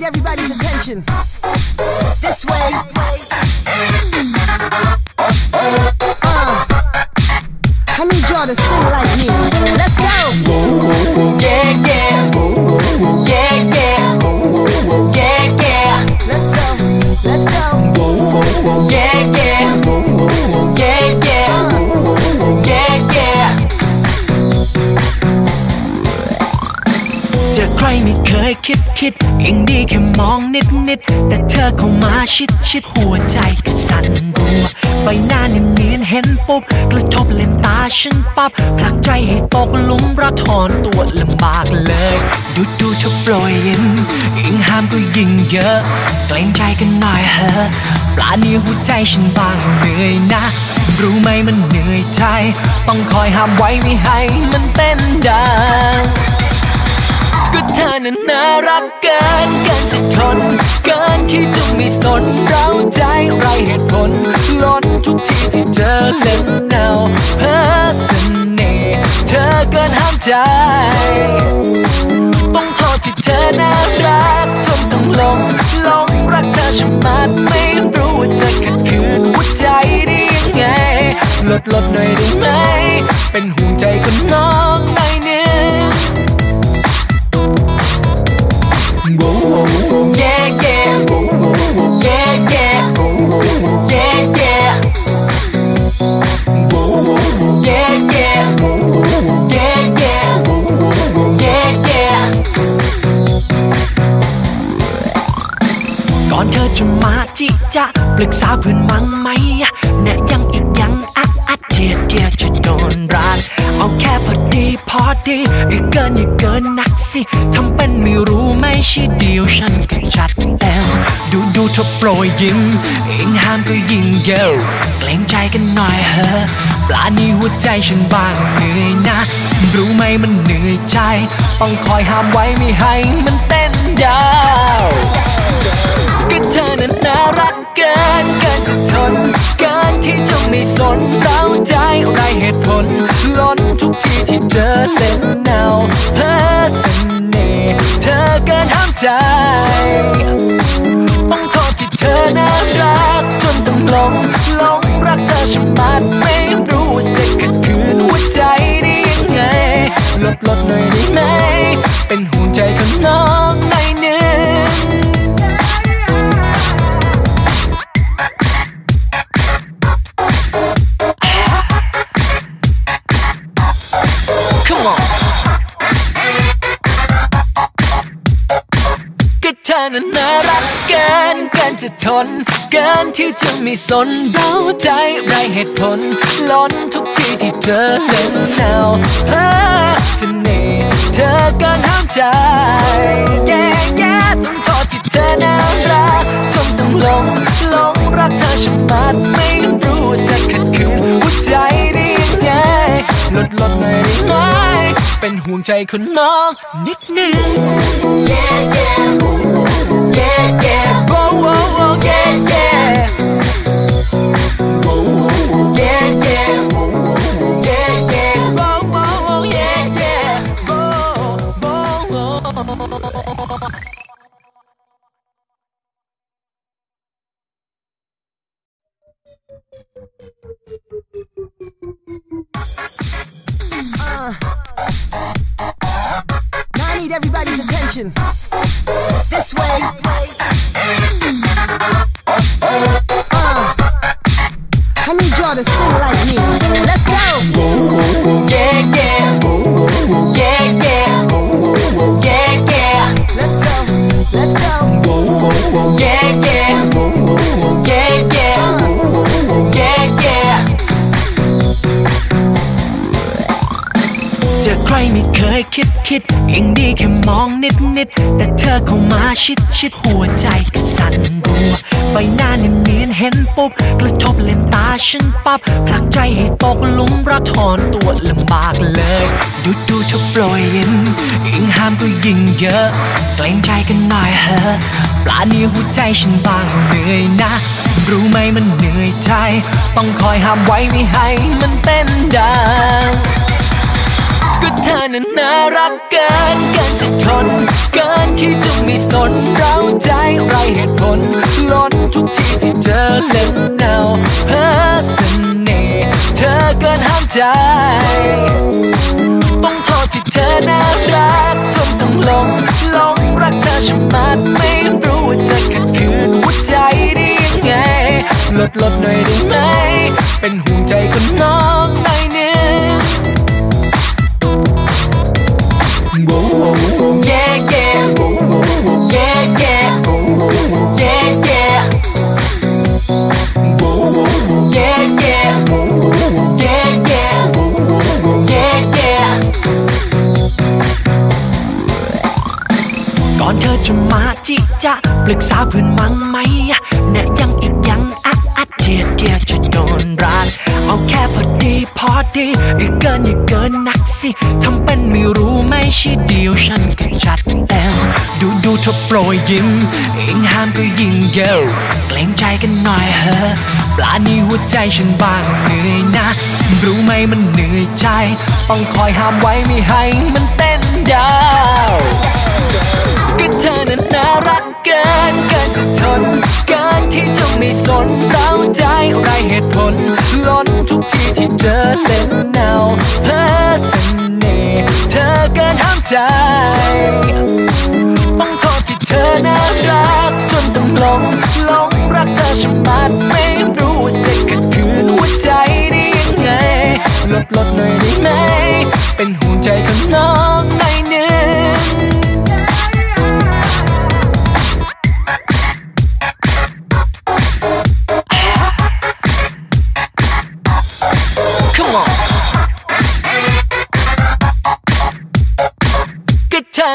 Need everybody's attention. This way. คิดยังดีแค่มองนิดนิดแต่เธอเข้ามาชิดชิดหัวใจก็สั่นรัวใบหน้าเนียนเนียนเห็นปุ๊บกระทบเลนตาฉันปั๊บผลักใจให้ตกหลุมรักถอนตัวลำบากเลย ดูดูเธอโปรยยิ้มยิ่งห้ามก็ยิ่งเยอะ เกรงใจกันหน่อยเถอะปลาเนียหัวใจฉันบางเหนื่อยนะ รู้ไหมมันเหนื่อยใจ ต้องคอยห้ามไว้ไม่ให้มันเต้นดัง ก็เธอนั้นน่ารักเกินเกินจะทน เกินที่จะไม่สนเราใจไรเหตุผลล้นทุกทีที่เจอเล่นแนวเพ้อเสน่ห์เธอเกินห้ามใจ ต้องโทษที่เธอน่ารักจนต้องหลงหลงรักเธอชะมัดไม่ รึกษาเพื่อนมั้งไหมแนะยังอีกยังอัดอัดเดียเดียจะโดนรักเอาแค่พอดีพอดีอย่าเกินอย่าเกินนักสิทำเป็นไม่รู้ไม่ใช่เดียวฉันก็จัดแล้วดูดูเธอโปรยยิ้มยิ่งห้ามก็ยิ่งเยอเกรงใจกันหน่อยเถอะปลานี้หัวใจฉันบางเหนื่อยนะ รู้ไหมมันเหนื่อยใจ ต้องคอยห้ามไว้ไม่ให้มันเต้นดาวก็เธอนั้น ที่จะไม่สนเราใจไรเหตุผลล้นทุกทีที่เจอเล่นแนวเพ้อเสน่ห์เธอเกินห้ามใจ ต้องโทษที่เธอน่ารักจนต้องหลงหลงรักเธอชะมัดไม่รู้จะขัดขืนหัวใจได้ยังไงลดลดหน่อยได้ไหม ธอนั้นน่ารักเกินเกินจะทน เกินที่จะไม่สนเราใจไรเหตุผล ล้นทุกทีที่เธอเล่นแนวเพ้อเสน่ห์เธอเกินห้ามใจ วงใจคนน้องนิดหนึง Yeah yeah Yeah yeah Whoa whoa whoa Yeah yeah Yeah yeah Yeah yeah Whoa whoa whoa Yeah yeah Whoa whoa whoa Uh. Need everybody's attention. This way. Uh. I need y'all to sing ยคิดคิดยังดีแค่มองนิดนิดแต่เธอเข้ามาชิดชิดหัวใจก็สั่นรัวใบหน้าเนียนเนียนเห็นปุ๊บกระทบเลนตาฉันปั๊บผลักใจให้ตกหลุมรักถอนตัวลำบากเลย ดูดูเธอโปรยยิ้มยิ่งห้ามก็ยิ่งเยอะเกรงใจกันหน่อยเถอะปลาเนียหัวใจฉันบางเหนื่อยนะ รู้ไหมมันเหนื่อยใจ ต้องคอยห้ามไว้ไม่ให้มันเต้นด นั้นน่ารักเกินเกินจะทน เกินที่จะไม่สนเราใจไรเหตุผลล้นทุกทีที่เจอเล่นเนาเพ้อเสน่ห์เธอเกินห้ามใจ จะมาจิจะปรึกษาเพื่อนมั้งไหมอะแนะยังอีกยังอัดอัดเดียดเดียดจะโดนรักเอาแค่พอดีพอดีอย่าเกินอย่าเกินนักสิทำเป็นไม่รู้ไม่ใช่เดียวฉันก็จัดเต็มดูดูเธอโปรยยิ้มยิ่งห้ามก็ยิ่งเยอเกรงใจกันหน่อยเถอะปลานี้หัวใจฉันบางเหนื่อยนะ รู้ไหมมันเหนื่อยใจ ต้องคอยห้ามไว้ไม่ให้มันเต้นยาว ก็เธอนั้นน่ารักเกินเกินจะทนเกินที่จะไม่สนเราใจไรเหตุผลล้นทุกทีที่เจอเล่นเนวเพ้อเสน่ห์เธอเกินห้ามใจ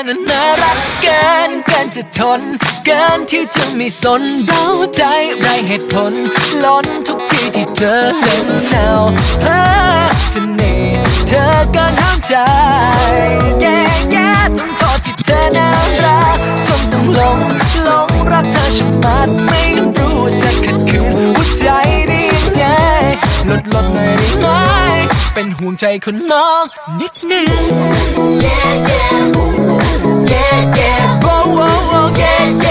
นั้นน่ารักเกินเกินจะทน เกินที่จะไม่สนเราใจไรเหตุผล ล้นทุกทีที่เธอเล่นแนวเพ้อเสน่ห์เธอเกินห้ามใจแย่แย่ต้องโทษที่เธอน่ารักจนต้องหลงหลงรักเธอชะมัดไม่รู้จะขัดขืนหัวใจ ห่วงใจคนน้องนิดนึง yeah yeah yeah yeah oh oh oh yeah yeah